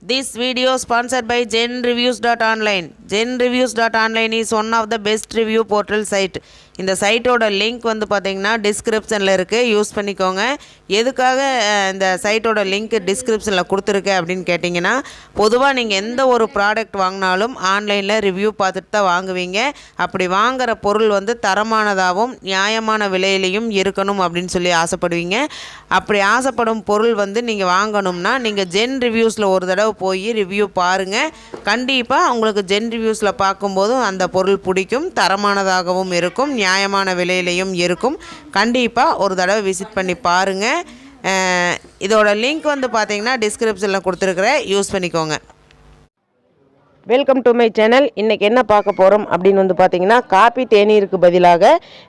This video sponsored by genreviews.online. genreviews.online is one of the best review portal site. இந்த சைட்டோட link வந்து பார்த்திங்கன்னா டிஸ்கிரிப்ஷனில் இருக்குது யூஸ் பண்ணிக்கோங்க. எதுக்காக இந்த சைட்டோட லிங்க் டிஸ்கிரிப்ஷனில் கொடுத்துருக்கேன் அப்படின்னு கேட்டிங்கன்னா பொதுவாக நீங்கள் எந்த ஒரு ப்ராடக்ட் வாங்கினாலும் ஆன்லைனில் ரிவ்யூ பார்த்துட்டு தான் வாங்குவீங்க. அப்படி வாங்குகிற பொருள் வந்து தரமானதாகவும் நியாயமான விலையிலையும் இருக்கணும் அப்படின்னு சொல்லி ஆசைப்படுவீங்க. அப்படி ஆசைப்படும் பொருள் வந்து நீங்கள் வாங்கணும்னா நீங்கள் ஜென் ரிவ்யூஸில் ஒரு தடவை போய் ரிவ்யூ பாருங்கள் கண்டிப்பாக உங்களுக்கு ஜென் ரிவ்யூஸில் பார்க்கும்போதும் அந்த பொருள் பிடிக்கும் தரமானதாகவும் இருக்கும் நியாயமான விலையிலையும் இருக்கும். கண்டிப்பாக ஒரு தடவை விசிட் பண்ணி பாருங்கள் இதோட லிங்க் வந்து பார்த்தீங்கன்னா டிஸ்கிரிப்ஷனில் கொடுத்துருக்குறேன் யூஸ் பண்ணிக்கோங்க. வெல்கம் டு மை சேனல் இன்றைக்கி என்ன பார்க்க போகிறோம் அப்படின்னு வந்து பார்த்திங்கன்னா காப்பி தேநீருக்கு பதிலாக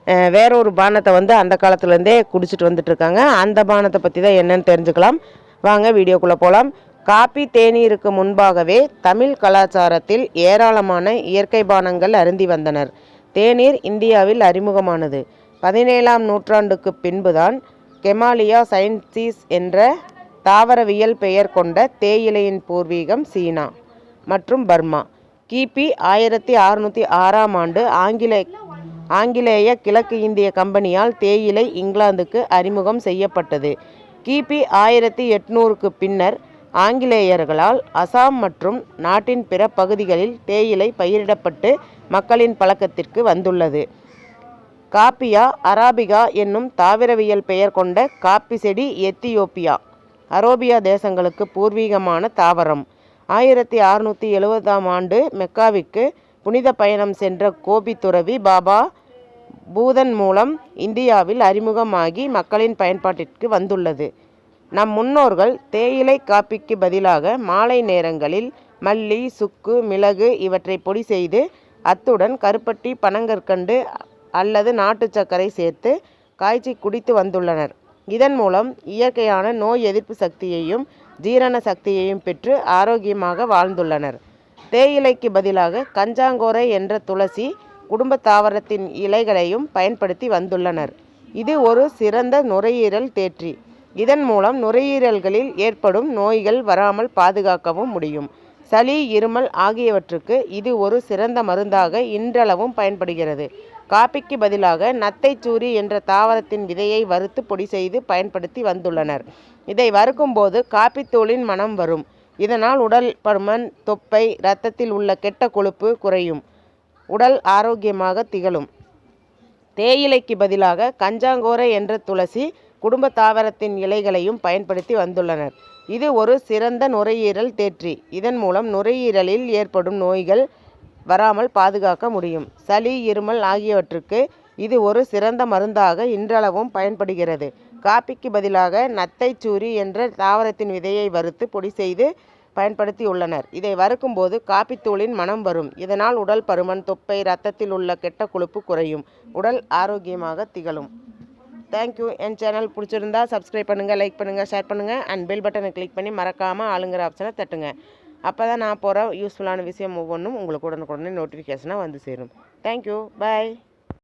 வேறொரு வேற ஒரு பானத்தை வந்து அந்த காலத்துலேருந்தே குடிச்சிட்டு வந்துட்டுருக்காங்க அந்த பானத்தை பற்றி தான் என்னென்னு தெரிஞ்சுக்கலாம். வாங்க வீடியோக்குள்ளே போகலாம் காப்பி தேநீருக்கு முன்பாகவே தமிழ் கலாச்சாரத்தில் ஏராளமான இயற்கை பானங்கள் அருந்தி வந்தனர். தேநீர் இந்தியாவில் அறிமுகமானது. பதினேழாம் நூற்றாண்டுக்கு பின்புதான் கெமாலியா சயின்சிஸ் என்ற தாவரவியல் பெயர் கொண்ட தேயிலையின் பூர்வீகம் சீனா மற்றும் பர்மா. கிபி ஆயிரத்தி அறுநூற்றி ஆறாம் ஆண்டு ஆங்கில ஆங்கிலேய கிழக்கு இந்திய கம்பெனியால் தேயிலை இங்கிலாந்துக்கு அறிமுகம் செய்யப்பட்டது. கிபி ஆயிரத்தி எட்நூறுக்கு பின்னர் ஆங்கிலேயர்களால் அசாம் மற்றும் நாட்டின் பிற பகுதிகளில் தேயிலை பயிரிடப்பட்டு மக்களின் பழக்கத்திற்கு வந்துள்ளது. காப்பியா அராபிகா என்னும் தாவரவியல் பெயர் கொண்ட காப்பி செடி எத்தியோப்பியா அரோபியா தேசங்களுக்கு பூர்வீகமான தாவரம். ஆயிரத்தி அறுநூற்றி எழுபதாம் ஆண்டு மெக்காவிற்கு புனித பயணம் சென்ற கோபி துறவி பாபா பூதன் மூலம் இந்தியாவில் அறிமுகமாகி மக்களின் பயன்பாட்டிற்கு வந்துள்ளது. நம் முன்னோர்கள் தேயிலை காப்பிக்கு பதிலாக மாலை நேரங்களில் மல்லி சுக்கு மிளகு இவற்றை பொடி செய்து அத்துடன் கருப்பட்டி பனங்கற்கண்டு அல்லது நாட்டு சர்க்கரை சேர்த்து காய்ச்சி குடித்து வந்துள்ளனர். இதன் மூலம் இயற்கையான நோய் எதிர்ப்பு சக்தியையும் ஜீரண சக்தியையும் பெற்று ஆரோக்கியமாக வாழ்ந்துள்ளனர். தேயிலைக்கு பதிலாக கஞ்சாங்கோரை என்ற துளசி குடும்ப தாவரத்தின் இலைகளையும் பயன்படுத்தி வந்துள்ளனர். இது ஒரு சிறந்த நுரையீரல் தேற்றி. இதன் மூலம் நுரையீரல்களில் ஏற்படும் நோய்கள் வராமல் பாதுகாக்கவும் முடியும். சளி இருமல் ஆகியவற்றுக்கு இது ஒரு சிறந்த மருந்தாக இன்றளவும் பயன்படுகிறது. காப்பிக்கு பதிலாக நத்தைச்சூரி என்ற தாவரத்தின் விதையை வறுத்து பொடி செய்து பயன்படுத்தி வந்துள்ளனர். இதை வறுக்கும்போது காப்பித்தூளின் மனம் வரும். இதனால் உடல் பருமன் தொப்பை இரத்தத்தில் உள்ள கெட்ட கொழுப்பு குறையும். உடல் ஆரோக்கியமாக திகழும். தேயிலைக்கு பதிலாக கஞ்சாங்கோரை என்ற துளசி குடும்ப தாவரத்தின் இலைகளையும் பயன்படுத்தி வந்துள்ளனர். இது ஒரு சிறந்த நுரையீரல் தேற்றி. இதன் மூலம் நுரையீரலில் ஏற்படும் நோய்கள் வராமல் பாதுகாக்க முடியும். சளி இருமல் ஆகியவற்றுக்கு இது ஒரு சிறந்த மருந்தாக இன்றளவும் பயன்படுகிறது. காப்பிக்கு பதிலாக நத்தைச்சூரி என்ற தாவரத்தின் விதையை வறுத்து பொடி செய்து பயன்படுத்தியுள்ளனர். இதை வறுக்கும்போது காப்பித்தூளின் மனம் வரும். இதனால் உடல் பருமன் தொப்பை இரத்தத்தில் உள்ள கெட்ட கொழுப்பு குறையும். உடல் ஆரோக்கியமாக திகழும். தேங்க்யூ என் சேனல் பிடிச்சிருந்தா சப்ஸ்கிரைப் பண்ணுங்கள் லைக் பண்ணுங்கள் ஷேர் பண்ணுங்கள் அண்ட் பெல் பட்டனை கிளிக் பண்ணி மறக்காமல் ஆளுங்கிற ஆப்ஷனை தட்டுங்க. அப்போ தான் நான் போகிற யூஸ்ஃபுல்லான விஷயம் ஒவ்வொன்றும் உங்களுக்கு உடனுக்குடனே நோட்டிஃபிகேஷனாக வந்து சேரும். Thank you bye